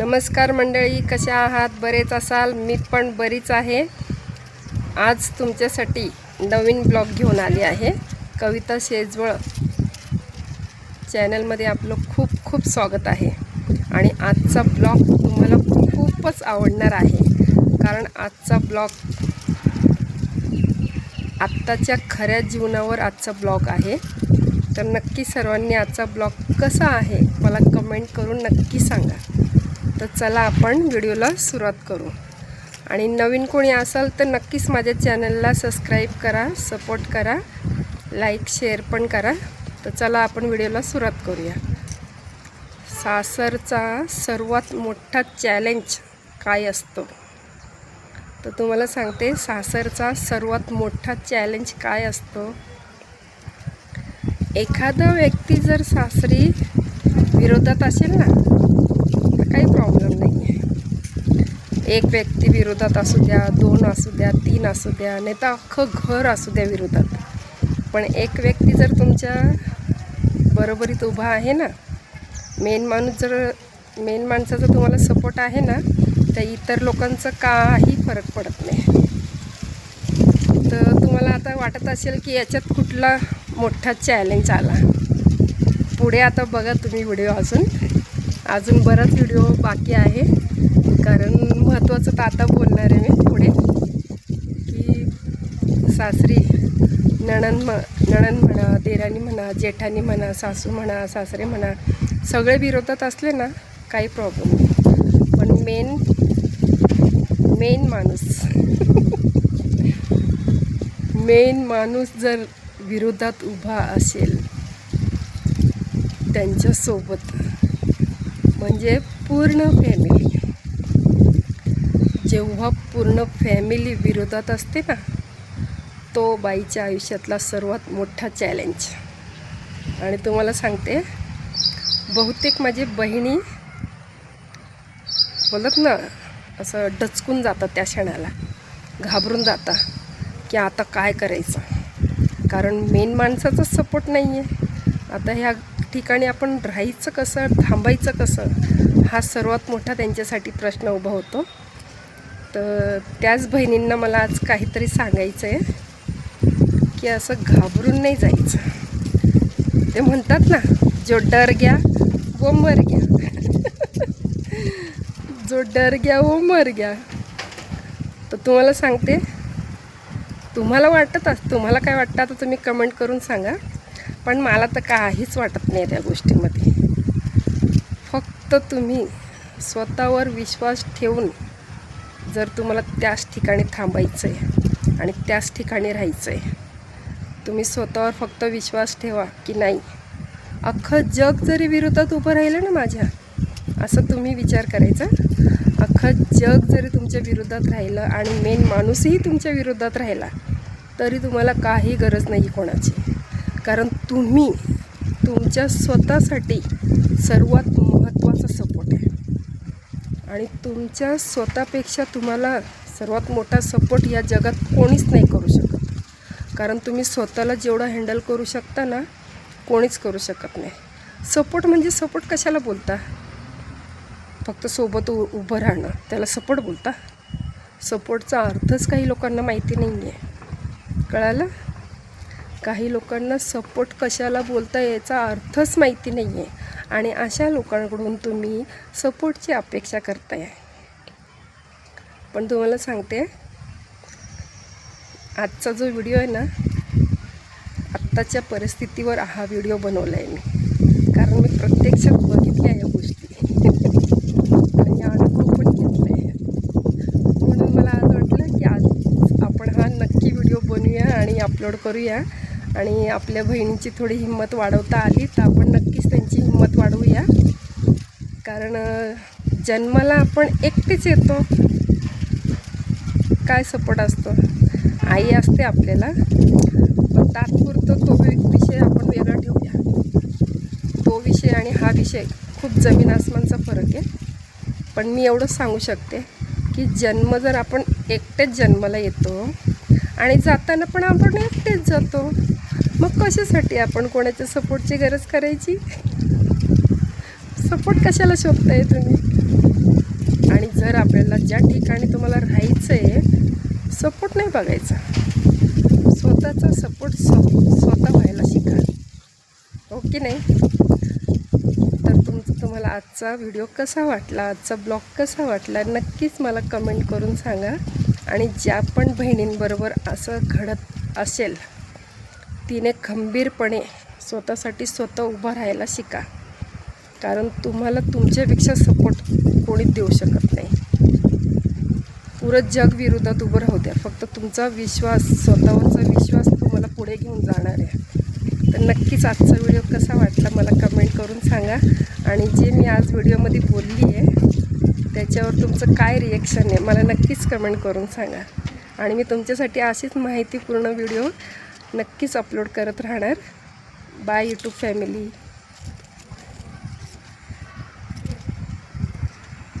नमस्कार मंडळी कशा आहात? बरेच असाल मी पण बरीच आहे. आज तुमच्यासाठी नवीन ब्लॉग घेऊन आली आहे. कविता शेजवळ चॅनलमध्ये आपलं खूप खूप स्वागत आहे. आणि आजचा ब्लॉग तुम्हाला खूपच आवडणार आहे. कारण आजचा ब्लॉग आत्ताच्या खऱ्या जीवनावर आजचा ब्लॉग आहे. तर नक्की सर्वांनी आजचा ब्लॉग कसा आहे मला कमेंट करून नक्की सांगा. तर चला आपण व्हिडिओला सुरुवात करू. आणि नवीन कोणी असाल तर नक्कीच माझ्या चॅनलला सबस्क्राईब करा सपोर्ट करा लाईक शेअर पण करा. तर चला आपण व्हिडिओला सुरुवात करूया. सासरचा सर्वात मोठा चॅलेंज काय असतो? तर तुम्हाला सांगते सासरचा सर्वात मोठा चॅलेंज काय असतो? एखादा व्यक्ती जर सासरी विरोधात असेल ना काही प्रॉब्लेम नाही. आहे एक व्यक्ती विरोधात असू द्या दोन असू द्या तीन असू द्या नाही तर अख्खं घर असू द्या विरोधात. पण एक व्यक्ती जर तुमच्या बरोबरीत उभा आहे ना मेन माणूस जर मेन माणसाचा तुम्हाला सपोर्ट आहे ना तर इतर लोकांचं काही फरक पडत नाही. तर तुम्हाला आता वाटत असेल की याच्यात कुठला मोठा चॅलेंज आला. पुढे आता बघा तुम्ही व्हिडिओ अजून. अजून बराच व्हिडिओ बाकी आहे. कारण महत्त्वाचं तर आता बोलणार आहे मी पुढे. की सासरी नणन म नणन म्हणा देराणी म्हणा जेठानी म्हणा सासू म्हणा सासरे म्हणा सगळे विरोधात असले ना काही प्रॉब्लेम नाही. पण मेन मेन माणूस. मेन माणूस जर विरोधात उभा असेल त्यांच्यासोबत म्हणजे पूर्ण फॅमिली जेव्हा पूर्ण फॅमिली विरोधात असते ना तो बाईच्या आयुष्यातला सर्वात मोठा चॅलेंज आणि तुम्हाला सांगते बहुतेक माझी बहिणी बोलत ना असं डचकून जातात त्या क्षणाला. घाबरून जाता की आता काय करायचं? कारण मेन माणसाचा सपोर्ट नाही आहे आता ह्या ठिकाणी आपण राहायचं कसं थांबायचं कसं हा सर्वात मोठा त्यांच्यासाठी प्रश्न उभा होतो. तर त्याच बहिणींना मला आज काहीतरी सांगायचं आहे की असं घाबरून नाही जायचं. ते म्हणतात ना जो डर घ्या वो मर घ्या जो डर घ्या वो मर घ्या तर तुम्हाला सांगते तुम्हाला वाटत तुम्हाला काय वाटतं आता तुम्ही कमेंट करून सांगा. पण मला तर काहीच वाटत नाही त्या गोष्टीमध्ये. फक्त तुम्ही स्वतःवर विश्वास ठेवून जर तुम्हाला त्याच ठिकाणी थांबायचं आहे आणि त्याच ठिकाणी राहायचं आहे तुम्ही स्वतःवर फक्त विश्वास ठेवा की नाही. अख्खं जग जरी विरोधात उभं राहिलं ना माझ्या असं तुम्ही विचार करायचा. अख्खं जग जरी तुमच्या विरोधात राहिलं आणि मेन माणूसही तुमच्या विरोधात राहिला तरी तुम्हाला काही गरज नाही कोणाची. कारण तुम्ही तुमच्या स्वतःसाठी सर्वात महत्त्वाचा सपोर्ट आहे. आणि तुमच्या स्वतःपेक्षा तुम्हाला सर्वात मोठा सपोर्ट या जगात कोणीच नाही करू शकत. कारण तुम्ही स्वतःला जेवढं हँडल करू शकता ना कोणीच करू शकत नाही. सपोर्ट म्हणजे सपोर्ट कशाला बोलता? फक्त सोबत उ उभं राहणं त्याला सपोर्ट बोलता? सपोर्टचा अर्थच काही लोकांना माहिती नाही आहे कळालं? काही लोकांना सपोर्ट कशाला बोलता याचा अर्थच माहिती नाही आहे आणि अशा लोकांकडून तुम्ही सपोर्टची अपेक्षा करताय. पण तुम्हाला सांगते आजचा जो व्हिडिओ आहे ना आत्ताच्या परिस्थितीवर हा व्हिडिओ बनवला आहे मी. कारण मी प्रत्यक्षात बघितल्या या गोष्टी. आणि अनुभव पण घेतला आहे म्हणून मला आज वाटलं की आज आपण हा नक्की व्हिडिओ बनवूया आणि अपलोड करूया. आणि आपल्या बहिणीची थोडी हिंमत वाढवता आली तर आपण नक्कीच त्यांची हिंमत वाढवूया. कारण जन्माला आपण एकटेच येतो. काय सपोर्ट असतो? आई असते आपल्याला. पण तात्पुरतं तो विषय आपण वेगळा ठेवूया. तो विषय आणि हा विषय खूप जमीन आसमानचा फरक आहे. पण मी एवढंच सांगू शकते की जन्म जर आपण एकटेच जन्माला येतो आणि जाताना पण आपण एकटेच जातो मग कशासाठी आपण कोणाच्या सपोर्टची गरज करायची? सपोर्ट कशाला शोधताय तुम्ही? आणि जर आपल्याला ज्या ठिकाणी तुम्हाला राहायचं आहे सपोर्ट नाही बघायचा. स्वतःचा सपोर्ट स्वतः व्हायला शिका. हो ओके नाही? तर तुमचं तुम्हाला आजचा व्हिडिओ कसा वाटला? आजचा ब्लॉग कसा वाटला? नक्कीच मला कमेंट करून सांगा. आणि ज्या पण बहिणींबरोबर असं घडत असेल तिने खंबीरपणे स्वतःसाठी स्वतः उभं राहायला शिका. कारण तुम्हाला तुमच्यापेक्षा सपोर्ट कोणीच देऊ शकत नाही. पुरं जग विरोधात उभं राहू द्या. फक्त तुमचा विश्वास स्वतःवरचा विश्वास तुम्हाला पुढे घेऊन जाणार आहे. तर नक्कीच आजचा व्हिडिओ कसा वाटला मला कमेंट करून सांगा. आणि जे मी आज व्हिडिओमध्ये बोलली आहे त्याच्यावर तुमचं काय रिॲक्शन आहे मला नक्कीच कमेंट करून सांगा. आणि मी तुमच्यासाठी अशीच माहितीपूर्ण व्हिडिओ नक्कीच अपलोड करत राहणार. Bye YouTube family